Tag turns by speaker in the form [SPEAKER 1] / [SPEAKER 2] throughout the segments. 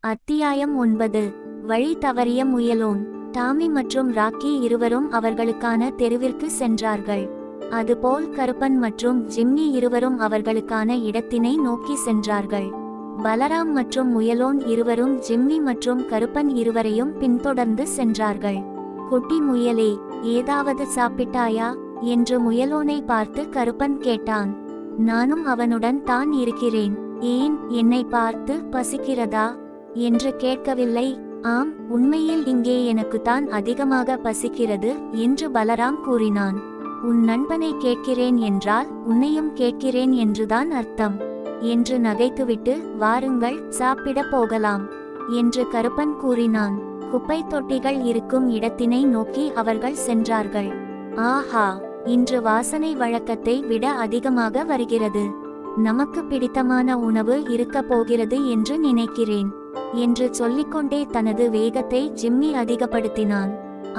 [SPEAKER 1] அத்தியாயம் ஒன்பது. வழி தவறிய முயலோன். டாமி மற்றும் ராக்கி இருவரும் அவர்களுக்கான தெருவிற்கு சென்றார்கள். அதுபோல் கருப்பன் மற்றும் ஜிம்மி இருவரும் அவர்களுக்கான இடத்தினை நோக்கி சென்றார்கள். பலராம் மற்றும் முயலோன் இருவரும் ஜிம்மி மற்றும் கருப்பன் இருவரையும் பின்தொடர்ந்து சென்றார்கள். குட்டி முயலே ஏதாவது சாப்பிட்டாயா? என்று முயலோனை பார்த்து கருப்பன் கேட்டான். நானும் அவனுடன் தான் இருக்கிறேன். ஏன் என்னை பார்த்து பசிக்கிறதா? என்று கேட்கவில்லை. ஆம் உண்மையில் இங்கே எனக்குத்தான் அதிகமாக பசிக்கிறது என்று பலராம் கூறினான். உன் நண்பனை கேட்கிறேன் என்றால் உன்னையும் கேட்கிறேன் என்றுதான் அர்த்தம். என்று நகைத்துவிட்டு வாருங்கள் சாப்பிட போகலாம் என்று கருப்பன் கூறினான். குப்பை தொட்டிகள் இருக்கும் இடத்தினை நோக்கி அவர்கள் சென்றார்கள். ஆஹா இன்று வாசனை வழக்கத்தை விட அதிகமாக வருகிறது. நமக்கு பிடித்தமான உணவு இருக்கப் போகிறது என்று நினைக்கிறேன். என்று சொல்லிக்கொண்டே தனது வேகத்தை ஜிம்மி அதிகப்படுத்தினான்.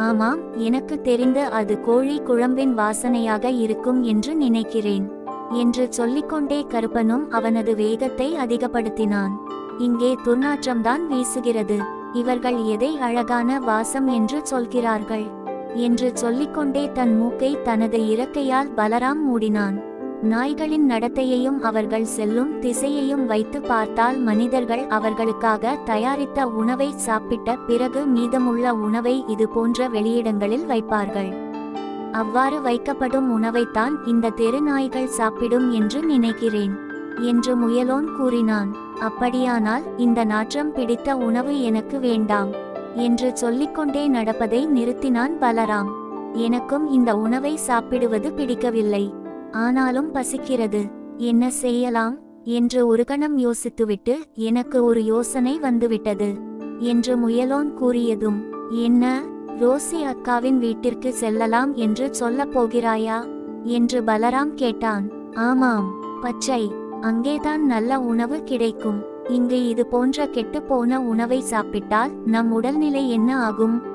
[SPEAKER 1] ஆமாம் எனக்கு தெரிந்த அது கோழி குழம்பின் வாசனையாக இருக்கும் என்று நினைக்கிறேன் என்று சொல்லிக்கொண்டே கருப்பனும் அவனது வேகத்தை அதிகப்படுத்தினான். இங்கே துர்நாற்றம்தான் வீசுகிறது இவர்கள் எதை அழகான வாசம் என்று சொல்கிறார்கள் என்று சொல்லிக்கொண்டே தன் மூக்கை தனது இறக்கையால் பலராம் மூடினான். நாய்களின் நடத்தையையும் அவர்கள் செல்லும் திசையையும் வைத்து பார்த்தால் மனிதர்கள் அவர்களுக்காக தயாரித்த உணவை சாப்பிட்ட பிறகு மீதமுள்ள உணவை இது போன்ற வெளியிடங்களில் வைப்பார்கள். அவ்வாறு வைக்கப்படும் உணவைத்தான் இந்த தெரு நாய்கள் சாப்பிடும் என்று நினைக்கிறேன் என்று முயலோன் கூறினான். அப்படியானால் இந்த நாற்றம் பிடித்த உணவு எனக்கு வேண்டாம் என்று சொல்லிக்கொண்டே நடப்பதை நிறுத்தினான் பலராம். எனக்கும் இந்த உணவை சாப்பிடுவது பிடிக்கவில்லை. ஆனாலும் பசிக்கிறது. என்ன செய்யலாம்? என்று ஒரு கணம் யோசித்துவிட்டு எனக்கு ஒரு யோசனை வந்துவிட்டது. என்று முயலோன் கூறியதும் என்ன? ரோசி அக்காவின் வீட்டிற்கு செல்லலாம் என்று சொல்லப் போகிறாயா? என்று பலராம் கேட்டான். ஆமாம் பச்சை அங்கேதான் நல்ல உணவு கிடைக்கும். இங்கு இது போன்ற கெட்டுப்போன உணவை சாப்பிட்டால் நம் உடல்நிலை என்ன ஆகும்?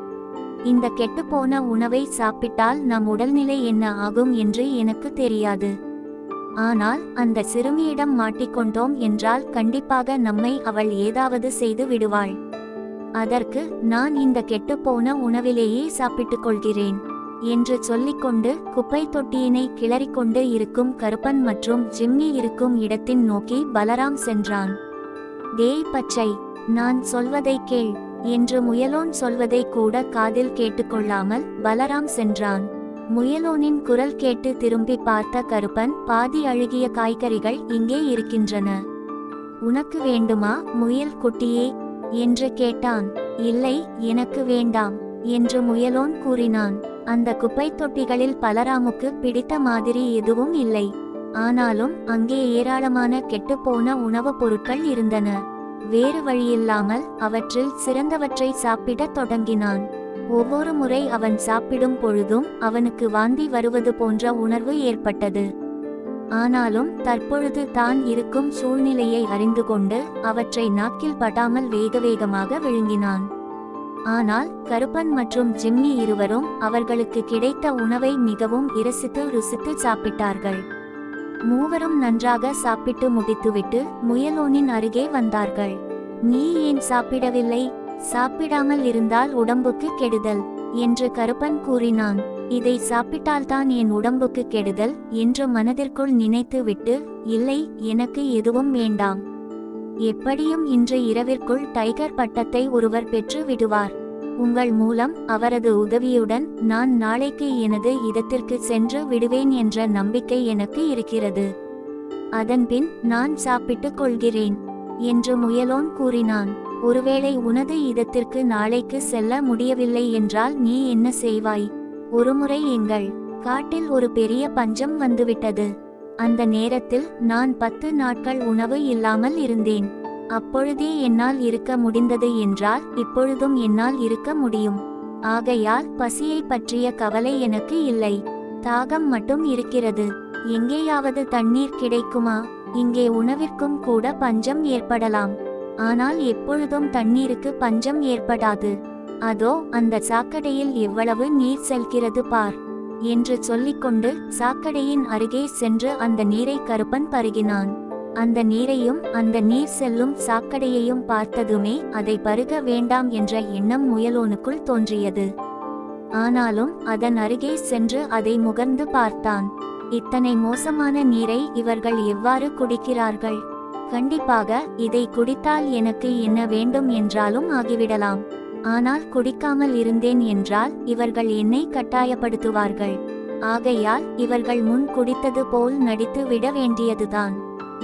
[SPEAKER 1] இந்த கெட்டுப்போன உணவை சாப்பிட்டால் நம் உடல்நிலை என்ன ஆகும் என்று எனக்கு தெரியாது. ஆனால் அந்த சிறுமியிடம் மாட்டிக்கொண்டோம் என்றால் கண்டிப்பாக நம்மை அவள் ஏதாவது செய்து விடுவாள். அதற்கு நான் இந்த கெட்டுப்போன உணவிலேயே சாப்பிட்டுக் கொள்கிறேன் என்று சொல்லிக்கொண்டு குப்பை தொட்டியினை கிளறிக்கொண்டு இருக்கும் கருப்பன் மற்றும் ஜிம்மி இருக்கும் இடத்தின் நோக்கி பலராம் சென்றான். டேய் பச்சை நான் சொல்வதை கேள் என்று முயலோன் சொல்வதை கூட காதில் கேட்டுக்கொள்ளாமல் பலராம் சென்றான். முயலோனின் குரல் கேட்டு திரும்பி பார்த்த கருப்பன் பாதி அழுகிய காய்கறிகள் இங்கே இருக்கின்றன. உனக்கு வேண்டுமா முயல் குட்டியே என்று கேட்டான். இல்லை எனக்கு வேண்டாம் என்று முயலோன் கூறினான். அந்த குப்பை தொட்டிகளில் பலராமுக்கு பிடித்த மாதிரி எதுவும் இல்லை. ஆனாலும் அங்கே ஏராளமான கெட்டுப்போன உணவுப் பொருட்கள் இருந்தன. வேறு வழியில்லாமல் அவற்றில் சிறந்தவற்றை சாப்பிடத் தொடங்கினான். ஒவ்வொரு முறை அவன் சாப்பிடும் பொழுதும் அவனுக்கு வாந்தி வருவது போன்ற உணர்வு ஏற்பட்டது. ஆனாலும் தற்பொழுது தான் இருக்கும் சூழ்நிலையை அறிந்து கொண்டு அவற்றை நாக்கில் படாமல் வேக வேகமாக விழுங்கினான். ஆனால் கருப்பன் மற்றும் ஜிம்மி இருவரும் அவர்களுக்கு கிடைத்த உணவை மிகவும் இரசித்து ருசித்து சாப்பிட்டார்கள். மூவரும் நன்றாக சாப்பிட்டு முடித்துவிட்டு முயலோனின் அருகே வந்தார்கள். நீ ஏன் சாப்பிடவில்லை? சாப்பிடாமல் இருந்தால் உடம்புக்கு கெடுதல் என்று கருப்பன் கூறினான். இதை சாப்பிட்டால்தான் என் உடம்புக்கு கெடுதல் என்று மனதிற்குள் நினைத்துவிட்டு இல்லை எனக்கு எதுவும் வேண்டாம். எப்படியும் இன்று இரவிற்குள் டைகர் பட்டத்தை ஒருவர் பெற்று விடுவார். உங்கள் மூலம் அவரது உதவியுடன் நான் நாளைக்கு எனது இடத்திற்கு சென்று விடுவேன் என்ற நம்பிக்கை எனக்கு இருக்கிறது. அதன்பின் நான் சாப்பிட்டுக் கொள்கிறேன் என்று முயலோன் கூறினான். ஒருவேளை உனது இடத்திற்கு நாளைக்கு செல்ல முடியவில்லை என்றால் நீ என்ன செய்வாய்? ஒருமுறை எங்கள் காட்டில் ஒரு பெரிய பஞ்சம் வந்துவிட்டது. அந்த நேரத்தில் நான் பத்து நாட்கள் உணவு இல்லாமல் இருந்தேன். அப்பொழுதே என்னால் இருக்க முடிந்தது என்றால் இப்பொழுதும் என்னால் இருக்க முடியும். ஆகையால் பசியை பற்றிய கவலை எனக்கு இல்லை. தாகம் மட்டும் இருக்கிறது. எங்கேயாவது தண்ணீர் கிடைக்குமா? இங்கே உணவிற்கும் கூட பஞ்சம் ஏற்படலாம். ஆனால் எப்பொழுதும் தண்ணீருக்கு பஞ்சம் ஏற்படாது. அதோ அந்த சாக்கடையில் எவ்வளவு நீர் செல்கிறது பார். என்று சொல்லிக்கொண்டு சாக்கடையின் அருகே சென்று அந்த நீரை கருப்பன் பருகினான். அந்த நீரையும் அந்த நீர் செல்லும் சாக்கடையையும் பார்த்ததுமே அதை பருக வேண்டாம் என்ற எண்ணம் முயலோனுக்குள் தோன்றியது. ஆனாலும் அதன் அருகே சென்று அதை முகர்ந்து பார்த்தான். இத்தனை மோசமான நீரை இவர்கள் எவ்வாறு குடிக்கிறார்கள்? கண்டிப்பாக இதை குடித்தால் எனக்கு என்ன வேண்டும் என்றாலும் ஆகிவிடலாம். ஆனால் குடிக்காமல் இருந்தேன் என்றால் இவர்கள் என்னை கட்டாயப்படுத்துவார்கள். ஆகையால் இவர்கள் முன் குடித்தது போல் நடித்து விட வேண்டியதுதான்.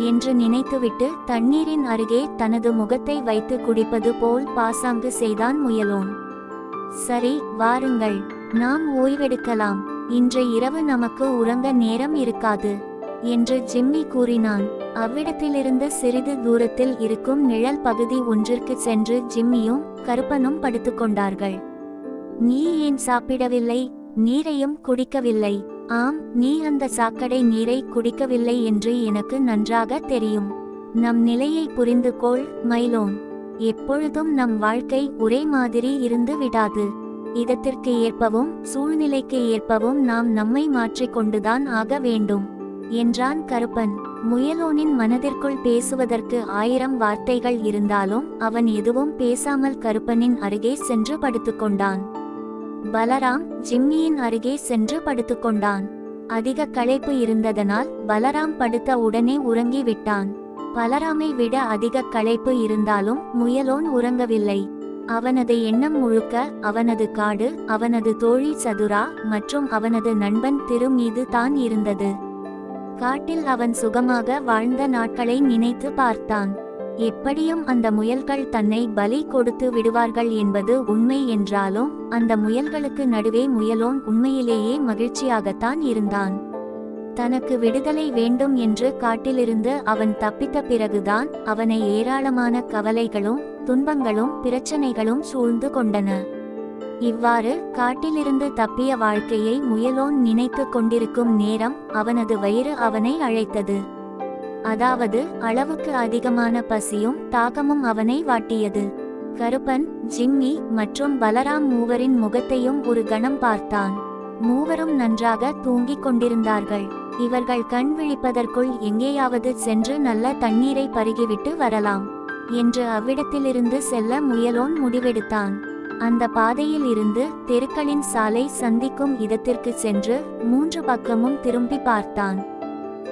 [SPEAKER 1] என்று நினைத்துவிட்டு தண்ணீரின் அருகே தனது முகத்தை வைத்து குடிப்பது போல் பாசாங்கு செய்தான் முயலோன். சரி வாருங்கள். நாம் ஓய்வெடுக்கலாம். இன்று இரவு நமக்கு உறங்க நேரம் இருக்காது என்று ஜிம்மி கூறினான். அவ்விடத்திலிருந்து சிறிது தூரத்தில் இருக்கும் நிழல் பகுதி ஒன்றிற்கு சென்று ஜிம்மியும் கருப்பனும் படுத்துக்கொண்டார்கள். நீ ஏன் சாப்பிடவில்லை? நீரையும் குடிக்கவில்லை. ஆம் நீ அந்த சாக்கடை நீரை குடிக்கவில்லை என்று எனக்கு நன்றாக தெரியும். நம் நிலையை புரிந்து கொள் மைலோன். எப்பொழுதும் நம் வாழ்க்கை ஒரே மாதிரி இருந்து விடாது. இடத்திற்கு ஏற்பவும் சூழ்நிலைக்கு ஏற்பவும் நாம் நம்மை மாற்றிக்கொண்டுதான் ஆக வேண்டும் என்றான் கருப்பன். முயலோனின் மனதிற்குள் பேசுவதற்கு ஆயிரம் வார்த்தைகள் இருந்தாலும் அவன் எதுவும் பேசாமல் கருப்பனின் அருகே சென்று படுத்துக்கொண்டான். பலராம் ஜிம்மியின் அருகே சென்று படுத்துக்கொண்டான். அதிக களைப்பு இருந்ததனால் பலராம் படுத்த உடனே உறங்கி விட்டான் பலராமை விட அதிக களைப்பு இருந்தாலும் முயலோன் உறங்கவில்லை. அவனது எண்ணம் முழுக்க அவனது காடு அவனது தோழி சதுரா மற்றும் அவனது நண்பன் திரு மீது தான் இருந்தது. காட்டில் அவன் சுகமாக வாழ்ந்த நாட்களை நினைத்து பார்த்தான். எப்படியும் அந்த முயல்கள் தன்னை பலி கொடுத்து விடுவார்கள் என்பது உண்மை என்றாலும் அந்த முயல்களுக்கு நடுவே முயலோன் உண்மையிலேயே மகிழ்ச்சியாகத்தான் இருந்தான். தனக்கு விடுதலை வேண்டும் என்று காட்டிலிருந்து அவன் தப்பித்த பிறகுதான் அவனை ஏராளமான கவலைகளும் துன்பங்களும் பிரச்சனைகளும் சூழ்ந்து கொண்டன. இவ்வாறு காட்டிலிருந்து தப்பிய வாழ்க்கையை முயலோன் நினைத்து கொண்டிருக்கும் நேரம் அவனது வயிறு அவனை அழைத்தது. அதாவது அளவுக்கு அதிகமான பசியும் தாகமும் அவனை வாட்டியது. கருப்பன் ஜிம்மி மற்றும் பலராம் மூவரின் முகத்தையும் ஒரு கணம் பார்த்தான். மூவரும் நன்றாக தூங்கிக் கொண்டிருந்தார்கள். இவர்கள் கண் விழிப்பதற்குள் எங்கேயாவது சென்று நல்ல தண்ணீரை பருகிவிட்டு வரலாம் என்று அவ்விடத்திலிருந்து செல்ல முயலோன் முடிவெடுத்தான். அந்த பாதையில் இருந்து தெருக்களின் சாலை சந்திக்கும் இடத்திற்கு சென்று மூன்று பக்கமும் திரும்பி பார்த்தான்.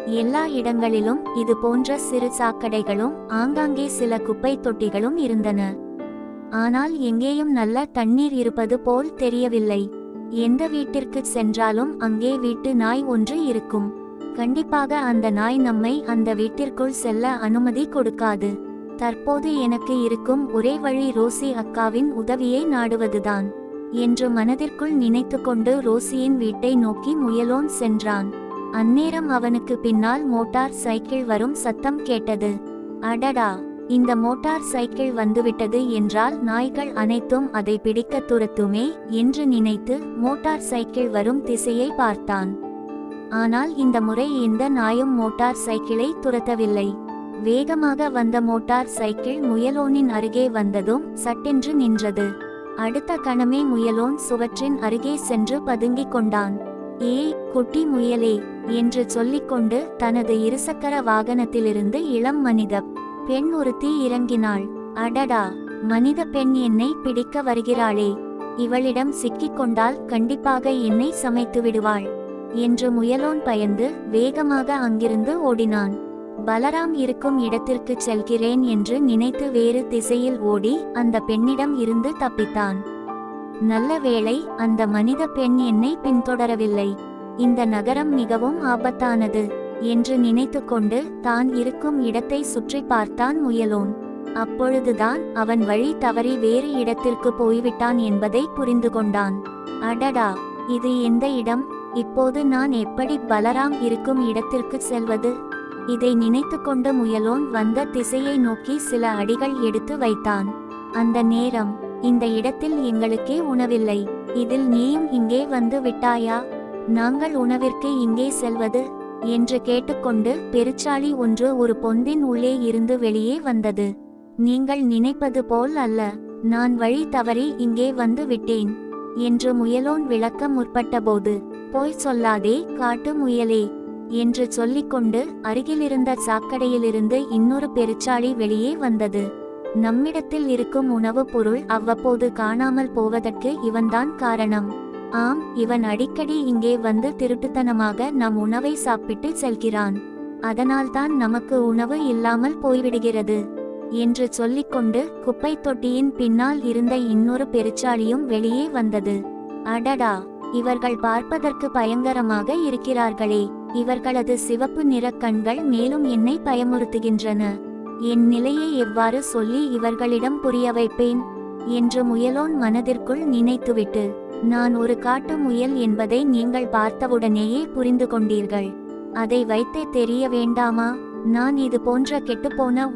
[SPEAKER 1] எல்லா இடங்களிலும் இது போன்ற சிறு சாக்கடைகளும் ஆங்காங்கே சில குப்பை தொட்டிகளும் இருந்தன. ஆனால் எங்கேயும் நல்ல தண்ணீர் இருப்பது போல் தெரியவில்லை. எந்த வீட்டிற்கு சென்றாலும் அங்கே வீட்டு நாய் ஒன்று இருக்கும். கண்டிப்பாக அந்த நாய் நம்மை அந்த வீட்டிற்குள் செல்ல அனுமதி கொடுக்காது. தற்போது எனக்கு இருக்கும் ஒரே வழி ரோசி அக்காவின் உதவியை நாடுவதுதான். என்று மனதிற்குள் நினைத்துக்கொண்டு ரோசியின் வீட்டை நோக்கி முயலோன் சென்றான். அந்நேரம் அவனுக்கு பின்னால் மோட்டார் சைக்கிள் வரும் சத்தம் கேட்டது. அடடா இந்த மோட்டார் சைக்கிள் வந்துவிட்டது என்றால் நாய்கள் அனைத்தும் அதை பிடிக்க துரத்துமே என்று நினைத்து மோட்டார் சைக்கிள் வரும் திசையை பார்த்தான். ஆனால் இந்த முறை எந்த நாயும் மோட்டார் சைக்கிளை துரத்தவில்லை. வேகமாக வந்த மோட்டார் சைக்கிள் முயலோனின் அருகே வந்ததும் சட்டென்று நின்றது. அடுத்த கணமே முயலோன் சுவற்றின் அருகே சென்று பதுங்கிக் கொண்டான். ஏய் குட்டி முயலே என்று சொல்லிக்கொண்டு தனது இருசக்கர வாகனத்திலிருந்து இளம் மனித பெண் ஒருத்தி இறங்கினாள். அடடா மனித பெண் என்னை பிடிக்க வருகிறாளே. இவளிடம் சிக்கிக் கொண்டால் கண்டிப்பாக என்னை சமைத்து விடுவாள் என்று முயலோன் பயந்து வேகமாக அங்கிருந்து ஓடினான். பலராம் இருக்கும் இடத்திற்கு செல்கிறேன் என்று நினைத்து வேறு திசையில் ஓடி அந்த பெண்ணிடம் இருந்து தப்பித்தான். நல்ல வேளை அந்த மனித பெண் என்னை பின்தொடரவில்லை. இந்த நகரம் மிகவும் ஆபத்தானது என்று நினைத்துக்கொண்டு தான் இருக்கும் இடத்தை சுற்றி பார்த்தான் முயலோன். அப்பொழுதுதான் அவன் வழி தவறி வேறு இடத்திற்கு போய்விட்டான் என்பதை புரிந்து கொண்டான். அடடா இது எந்த இடம்? இப்போது நான் எப்படி பலராம் இருக்கும் இடத்திற்கு செல்வது? இதை நினைத்துக்கொண்டு முயலோன் வந்த திசையை நோக்கி சில அடிகள் எடுத்து வைத்தான். அந்த நேரம் இந்த இடத்தில் எங்களுக்கே உணவில்லை. இதில் நீயும் இங்கே வந்து விட்டாயா? நாங்கள் உணவிற்கு இங்கே செல்வது? என்று கேட்டுக்கொண்டு பெருச்சாளி ஒன்று ஒரு பொந்தின் உள்ளே இருந்து வெளியே வந்தது. நீங்கள் நினைப்பது போல் அல்ல. நான் வழி தவறி இங்கே வந்து விட்டேன். என்று முயலோன் விளக்க முற்பட்டபோது போய் சொல்லாதே காட்டு முயலே என்று சொல்லிக்கொண்டு அருகிலிருந்த சாக்கடையிலிருந்து இன்னொரு பெருச்சாளி வெளியே வந்தது. நம்மிடத்தில் இருக்கும் உணவுப் பொருள் அவ்வப்போது காணாமல் போவதற்கு இவன்தான் காரணம். ஆம் இவன் அடிக்கடி இங்கே வந்து திருட்டுத்தனமாக நம் உணவை சாப்பிட்டு செல்கிறான். அதனால்தான் நமக்கு உணவு இல்லாமல் போய்விடுகிறது. என்று சொல்லிக்கொண்டு குப்பை தொட்டியின் பின்னால் இருந்த இன்னொரு பெருச்சாளியும் வெளியே வந்தது. அடடா இவர்கள் பார்ப்பதற்கு பயங்கரமாக இருக்கிறார்களே. இவர்களது சிவப்பு நிற கண்கள் மேலும் என்னை பயமுறுத்துகின்றன. என் நிலையை எவ்வாறு சொல்லி இவர்களிடம் புரிய வைப்பேன்? என்று முயலோன் மனதிற்குள் நினைத்துவிட்டு நான் ஒரு காட்டு முயல் என்பதை நீங்கள் பார்த்தவுடனேயே புரிந்து கொண்டீர்கள். அதை வைத்தே தெரிய வேண்டாமா? நான் இது போன்ற கெட்டுப்போன